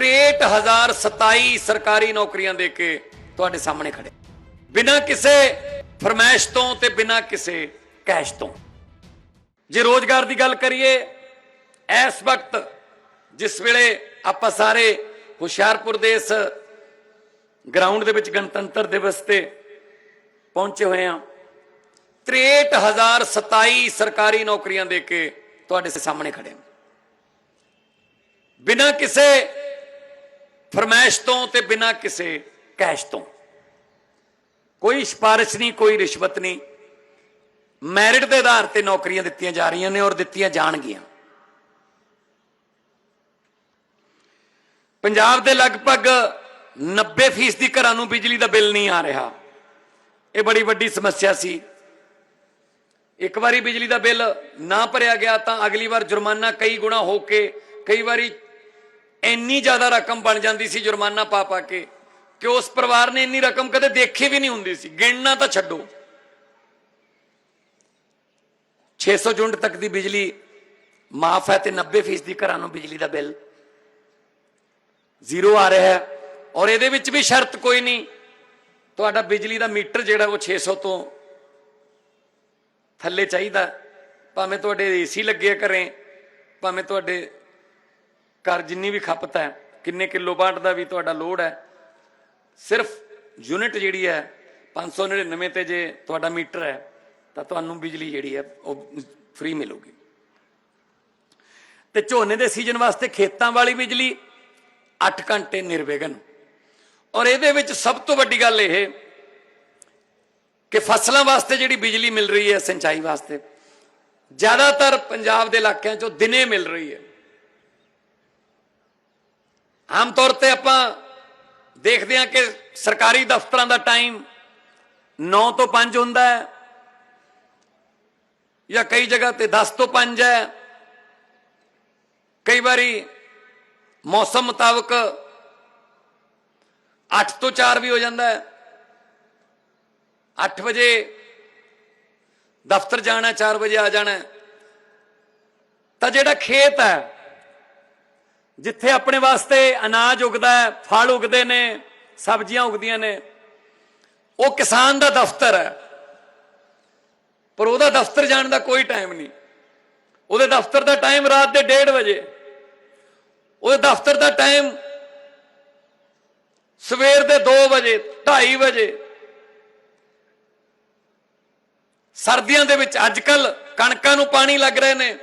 63027 ਸਰਕਾਰੀ ਨੌਕਰੀਆਂ ਦੇ ਕੇ ਤੁਹਾਡੇ ਸਾਹਮਣੇ ਖੜੇ। ਬਿਨਾਂ ਕਿਸੇ ਫਰਮਾਇਸ਼ ਤੋਂ ਤੇ ਬਿਨਾਂ ਕਿਸੇ ਕੈਸ਼ ਤੋਂ। ਜੇ ਰੋਜ਼ਗਾਰ ਦੀ ਗੱਲ ਕਰੀਏ, ਇਸ ਵਕਤ ਜਿਸ ਵੇਲੇ ਆਪਾਂ ਸਾਰੇ ਹੁਸ਼ਿਆਰਪੁਰ ਦੇ ਇਸ ਗਰਾਊਂਡ ਦੇ ਵਿੱਚ ਗਣਤੰਤਰ ਦਿਵਸ ਤੇ ਪਹੁੰਚੇ ਹੋਏ ਆ 63027 ਸਰਕਾਰੀ ਨੌਕਰੀਆਂ ਦੇ ਕੇ ਤੁਹਾਡੇ ਸਾਹਮਣੇ ਖੜੇ ਹਾਂ। ਬਿਨਾਂ ਕਿਸੇ ਫਰਮਾਇਸ਼ ਤੋਂ ਤੇ ਬਿਨਾਂ ਕਿਸੇ ਕੈਸ਼ ਤੋਂ। ਕੋਈ ਸਿਫਾਰਿਸ਼ ਨਹੀਂ, ਕੋਈ ਰਿਸ਼ਵਤ ਨਹੀਂ। ਮੈਰਿਟ ਦੇ ਆਧਾਰ ਤੇ ਨੌਕਰੀਆਂ ਦਿੱਤੀਆਂ ਜਾ ਰਹੀਆਂ ਨੇ ਔਰ ਦਿੱਤੀਆਂ ਜਾਣਗੀਆਂ। ਪੰਜਾਬ ਦੇ ਲਗਭਗ 90% ਦੀ ਘਰਾਂ ਨੂੰ ਬਿਜਲੀ ਦਾ ਬਿੱਲ ਨਹੀਂ ਆ ਰਿਹਾ। ਇਹ ਬੜੀ ਵੱਡੀ ਸਮੱਸਿਆ ਸੀ। ਇੱਕ ਵਾਰੀ ਬਿਜਲੀ ਦਾ ਬਿੱਲ ਨਾ ਭਰਿਆ ਗਿਆ ਤਾਂ ਅਗਲੀ ਵਾਰ ਜੁਰਮਾਨਾ ਕਈ ਗੁਣਾ ਹੋ ਕੇ ਕਈ ਵਾਰੀ ਇੰਨੀ ਜ਼ਿਆਦਾ ਰਕਮ ਬਣ ਜਾਂਦੀ ਸੀ ਜੁਰਮਾਨਾ ਪਾ ਪਾ ਕੇ ਕਿ ਉਸ ਪਰਿਵਾਰ ਨੇ ਇੰਨੀ ਰਕਮ ਕਦੇ ਦੇਖੀ ਵੀ ਨਹੀਂ ਹੁੰਦੀ ਸੀ। ਗਿਣਨਾ ਤਾਂ ਛੱਡੋ। 600 ਯੂਨਿਟ ਤੱਕ ਦੀ ਬਿਜਲੀ ਮਾਫ ਹੈ ਤੇ 90% ਦੀ ਘਰਾਂ ਨੂੰ ਬਿਜਲੀ ਦਾ ਬਿੱਲ। ਜ਼ੀਰੋ ਆ ਰਿਹਾ ਹੈ ਔਰ ਇਹਦੇ ਵਿੱਚ ਵੀ ਸ਼ਰਤ ਕੋਈ ਨਹੀਂ। ਤੁਹਾਡਾ ਬਿਜਲੀ ਦਾ ਮੀਟਰ ਜਿਹੜਾ ਉਹ 600 ਤੋਂ ਥੱਲੇ ਚਾਹੀਦਾ। ਭਾਵੇਂ ਤੁਹਾਡੇ ਏਸੀ ਲੱਗੇ ਘਰੇ, ਭਾਵੇਂ ਤੁਹਾਡੇ ਘਰ ਜਿੰਨੀ ਵੀ ਖਪਤ ਹੈ, ਕਿੰਨੇ ਕਿਲੋ ਵਾਟ ਦਾ ਵੀ ਤੁਹਾਡਾ ਲੋਡ ਹੈ, ਸਿਰਫ ਯੂਨਿਟ ਜਿਹੜੀ ਹੈ 599 ਤੇ ਜੇ ਤੁਹਾਡਾ ਮੀਟਰ ਹੈ, ਤਾਂ ਤੁਹਾਨੂੰ ਬਿਜਲੀ ਜਿਹੜੀ ਹੈ, ਉਹ ਫ੍ਰੀ ਮਿਲੂਗੀ। ਤੇ ਝੋਨੇ ਦੇ ਸੀਜ਼ਨ ਵਾਸਤੇ ਖੇਤਾਂ ਵਾਲੀ ਬਿਜਲੀ 8 ਘੰਟੇ ਨਿਰਵਿਘਨ। ਔਰ ਇਹਦੇ ਵਿੱਚ ਸਭ ਤੋਂ ਵੱਡੀ ਗੱਲ ਇਹ ਕਿ ਫਸਲਾਂ ਵਾਸਤੇ ਜਿਹੜੀ ਬਿਜਲੀ ਮਿਲ ਰਹੀ ਹੈ, ਸਿੰਚਾਈ ਵਾਸਤੇ, ਜ਼ਿਆਦਾਤਰ ਪੰਜਾਬ ਦੇ ਇਲਾਕਿਆਂ 'ਚੋਂ ਦਿਨੇ ਮਿਲ ਰਹੀ ਹੈ। ਆਮ ਤੌਰ ਤੇ ਆਪਾਂ ਦੇਖਦੇ ਹਾਂ ਕਿ ਸਰਕਾਰੀ ਦਫ਼ਤਰਾਂ ਦਾ ਟਾਈਮ 9 ਤੋਂ 5 ਹੁੰਦਾ ਹੈ ਜਾਂ ਕਈ ਜਗ੍ਹਾ ਤੇ 10 ਤੋਂ 5 ਹੈ। ਕਈ ਵਾਰੀ ਮੌਸਮ ਮੁਤਾਬਕ 8 ਤੋਂ 4 ਵੀ ਹੋ ਜਾਂਦਾ ਹੈ। 8 ਵਜੇ ਦਫ਼ਤਰ ਜਾਣਾ 4 ਵਜੇ ਆ ਜਾਣਾ ਤਾਂ ਜਿਹੜਾ ਖੇਤ ਹੈ ਜਿੱਥੇ ਆਪਣੇ ਵਾਸਤੇ ਅਨਾਜ ਉਗਦਾ ਹੈ, ਫਲ ਉਗਦੇ ਨੇ, ਸਬਜ਼ੀਆਂ ਉਗਦੀਆਂ ਨੇ, ਉਹ ਕਿਸਾਨ ਦਾ ਦਫ਼ਤਰ ਹੈ। ਪਰ ਉਹਦਾ ਦਫ਼ਤਰ ਜਾਣ ਦਾ ਕੋਈ ਟਾਈਮ ਨਹੀਂ। ਉਹਦੇ ਦਫ਼ਤਰ ਦਾ ਟਾਈਮ ਰਾਤ ਦੇ 1:30 ਵਜੇ। ਉਹਦੇ ਦਫ਼ਤਰ ਦਾ ਟਾਈਮ ਸਵੇਰ ਦੇ 2 ਵਜੇ 2:30 ਵਜੇ। ਸਰਦੀਆਂ ਦੇ ਵਿੱਚ ਅੱਜ ਅੱਜਕੱਲ ਕਣਕਾਂ ਨੂੰ ਪਾਣੀ ਲੱਗ ਰਹੇ ਨੇ।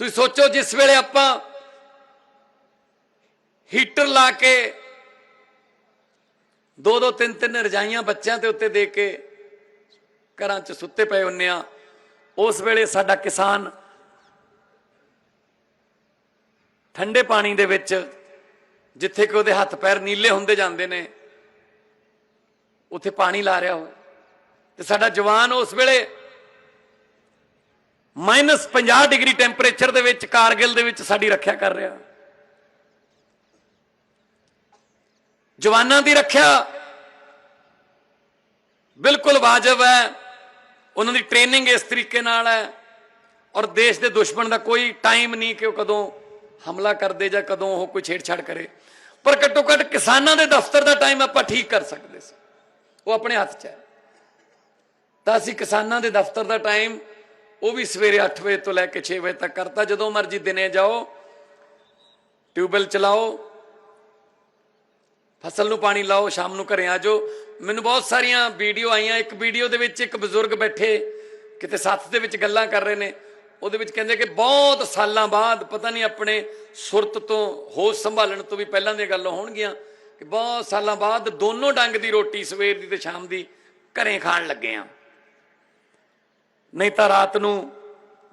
ਤੁਸੀਂ ਸੋਚੋ ਜਿਸ ਵੇਲੇ ਆਪਾਂ ਹੀਟਰ ਲਾ ਕੇ ਦੋ ਦੋ ਤਿੰਨ ਤਿੰਨ ਰਜਾਈਆਂ ਬੱਚਿਆਂ ਦੇ ਉੱਤੇ ਦੇ ਕੇ ਘਰਾਂ 'ਚ ਸੁੱਤੇ ਪਏ ਹੁੰਨੇ ਆ, ਉਸ ਵੇਲੇ ਸਾਡਾ ਕਿਸਾਨ ਠੰਡੇ ਪਾਣੀ ਦੇ ਵਿੱਚ ਜਿੱਥੇ ਕਿ ਉਹਦੇ ਹੱਥ ਪੈਰ ਨੀਲੇ ਹੁੰਦੇ ਜਾਂਦੇ ਨੇ, ਉੱਥੇ ਪਾਣੀ ਲਾ ਰਿਹਾ ਹੋਵੇ। ਤੇ ਸਾਡਾ ਜਵਾਨ ਉਸ ਵੇਲੇ 50 ਡਿਗਰੀ ਟੈਂਪਰੇਚਰ ਦੇ ਵਿੱਚ ਕਾਰਗਿਲ ਦੇ ਵਿੱਚ ਸਾਡੀ ਰੱਖਿਆ ਕਰ ਰਿਹਾ। ਜਵਾਨਾਂ ਦੀ ਰੱਖਿਆ ਬਿਲਕੁਲ ਵਾਜਬ ਹੈ। ਉਹਨਾਂ ਦੀ ਟ੍ਰੇਨਿੰਗ ਇਸ ਤਰੀਕੇ ਨਾਲ ਹੈ ਔਰ ਦੇਸ਼ ਦੇ ਦੁਸ਼ਮਣ ਦਾ ਕੋਈ ਟਾਈਮ ਨਹੀਂ ਕਿ ਉਹ ਕਦੋਂ ਹਮਲਾ ਕਰਦੇ ਜਾਂ ਕਦੋਂ ਉਹ ਕੋਈ ਛੇੜਛਾੜ ਕਰੇ। ਪਰ ਘੱਟੋ ਘੱਟ ਕਿਸਾਨਾਂ ਦੇ ਦਫ਼ਤਰ ਦਾ ਟਾਈਮ ਆਪਾਂ ਠੀਕ ਕਰ ਸਕਦੇ ਸੀ। ਉਹ ਆਪਣੇ ਹੱਥ 'ਚ ਹੈ। ਤਾਂ ਅਸੀਂ ਕਿਸਾਨਾਂ ਦੇ ਦਫ਼ਤਰ ਦਾ ਟਾਈਮ ਉਹ ਵੀ ਸਵੇਰੇ 8 ਵਜੇ ਤੋਂ ਲੈ ਕੇ 6 ਵਜੇ ਤੱਕ ਕਰਤਾ। ਜਦੋਂ ਮਰਜ਼ੀ ਦਿਨੇ ਜਾਓ, ਟਿਊਬਵੈਲ ਚਲਾਓ, ਫਸਲ ਨੂੰ ਪਾਣੀ ਲਾਓ, ਸ਼ਾਮ ਨੂੰ ਘਰੇ ਆ ਜਾਓ। ਮੈਨੂੰ ਬਹੁਤ ਸਾਰੀਆਂ ਵੀਡੀਓ ਆਈਆਂ। ਇੱਕ ਵੀਡੀਓ ਦੇ ਵਿੱਚ ਇੱਕ ਬਜ਼ੁਰਗ ਬੈਠੇ, ਕਿਤੇ ਸੱਥ ਦੇ ਵਿੱਚ ਗੱਲਾਂ ਕਰ ਰਹੇ ਨੇ। ਉਹਦੇ ਵਿੱਚ ਕਹਿੰਦੇ ਕਿ ਬਹੁਤ ਸਾਲਾਂ ਬਾਅਦ, ਪਤਾ ਨਹੀਂ ਆਪਣੇ ਸੁਰਤ ਤੋਂ ਹੋਸ਼ ਸੰਭਾਲਣ ਤੋਂ ਵੀ ਪਹਿਲਾਂ ਦੀਆਂ ਗੱਲਾਂ ਹੋਣਗੀਆਂ ਕਿ ਬਹੁਤ ਸਾਲਾਂ ਬਾਅਦ ਦੋਨੋਂ ਡੰਗ ਦੀ ਰੋਟੀ ਸਵੇਰ ਦੀ ਤੇ ਸ਼ਾਮ ਦੀ ਘਰੇ ਖਾਣ ਲੱਗੇ ਆ। ਨਹੀਂ ਤਾਂ ਰਾਤ ਨੂੰ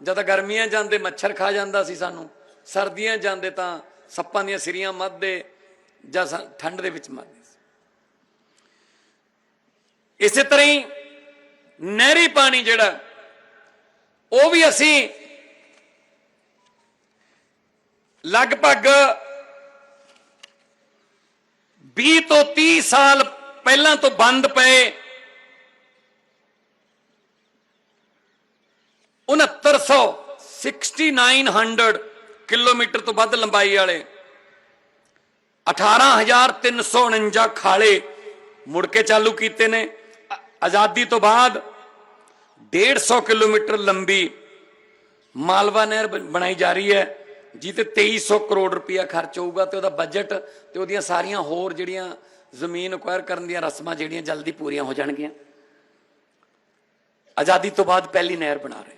ਜਦ ਗਰਮੀਆਂ ਜਾਂਦੇ, ਮੱਛਰ ਖਾ ਜਾਂਦਾ ਸੀ ਸਾਨੂੰ। ਸਰਦੀਆਂ ਜਾਂਦੇ ਤਾਂ ਸੱਪਾਂ ਦੀਆਂ ਸਿਰੀਆਂ ਮੱਧਦੇ ਜਾਂ ਠੰਡ ਦੇ ਵਿੱਚ ਮਰਦੇ ਸੀ। ਇਸੇ ਤਰ੍ਹਾਂ ਹੀ ਨਹਿਰੀ ਪਾਣੀ ਜਿਹੜਾ, ਉਹ ਵੀ ਅਸੀਂ ਲਗਭਗ 20 ਤੋਂ 30 ਸਾਲ ਪਹਿਲਾਂ ਤੋਂ ਬੰਦ ਪਏ। 6900 6900 ਕਿਲੋਮੀਟਰ ਤੋਂ ਵੱਧ ਲੰਬਾਈ ਵਾਲੇ 18349 ਖਾਲੇ ਮੁੜ ਕੇ ਚਾਲੂ ਕੀਤੇ ਨੇ। ਆਜ਼ਾਦੀ ਤੋਂ ਬਾਅਦ 150 ਕਿਲੋਮੀਟਰ ਲੰਬੀ ਮਾਲਵਾ ਨਹਿਰ ਬ- ਬਣਾਈ ਜਾ ਰਹੀ ਹੈ ਜਿੱਤੇ 2300 ਕਰੋੜ ਰੁਪਇਆ ਖਰਚ ਹੋਊਗਾ ਤੇ ਉਹਦਾ ਬਜਟ ਤੇ ਉਹਦੀਆਂ ਸਾਰੀਆਂ ਹੋਰ ਜਿਹੜੀਆਂ ਜ਼ਮੀਨ ਅਕਵਾਇਰ ਕਰਨ ਦੀਆਂ ਰਸਮਾਂ ਜਿਹੜੀਆਂ ਜਲਦੀ ਪੂਰੀਆਂ ਹੋ ਜਾਣਗੀਆਂ। ਆਜ਼ਾਦੀ ਤੋਂ ਬਾਅਦ ਪਹਿਲੀ ਨਹਿਰ ਬਣਾ ਰਹੇ।